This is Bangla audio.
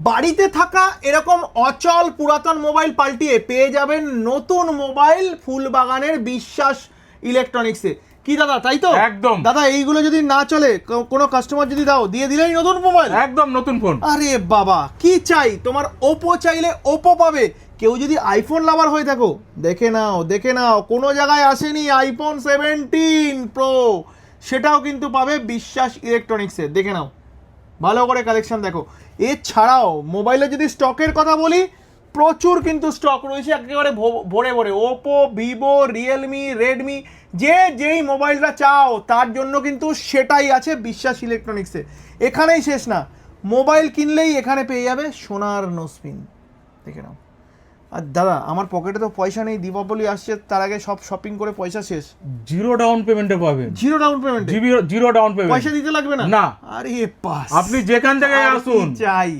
বাড়িতে থাকা এরকম অচল পুরাতন মোবাইল পাল্টিয়ে পেয়ে যাবেন নতুন মোবাইল ফুলবাগানের বিশ্বাস ইলেকট্রনিক্সে। কি দাদা তাই তো? একদম। দাদা এইগুলো যদি না চলে কোনো কাস্টমার যদি দাও দিয়ে দিলেই নতুন মোবাইল। একদম নতুন ফোন আরে বাবা কি চাই? তোমার ওপো চাইলে ওপো পাবে। কেউ যদি আইফোন লাভার হয়ে থাকো দেখে নাও দেখে নাও কোনো জায়গায় আসেনি আইফোন সেভেন্টিন প্রো সেটাও কিন্তু পাবে বিশ্বাস ইলেকট্রনিক্সে। দেখে নাও। ভালো করে কালেকশন দেখো। এছাড়াও মোবাইলে যদি স্টকের কথা বলি, প্রচুর কিন্তু স্টক রয়েছে একেবারে ভরে ভরে। ওপো ভিভো রিয়েলমি রেডমি যে যেই মোবাইলটা চাও, তার জন্য কিন্তু সেটাই আছে বিশ্বাস ইলেকট্রনিক্সে এখানেই শেষ না। মোবাইল কিনলেই এখানে পেয়ে যাবে সোনার নোসপিন দেখে নাও। আর দাদা আমার পকেটে তো পয়সা নেই দীপাবলি আসছে তার আগে সব শপিং করে পয়সা শেষ। জিরো ডাউন পেমেন্টে পাবেন। Zero down payment zero down payment পয়সা দিতে লাগবে না? না। আরে পাস আপনি যেখান থেকে আসুন। চাই।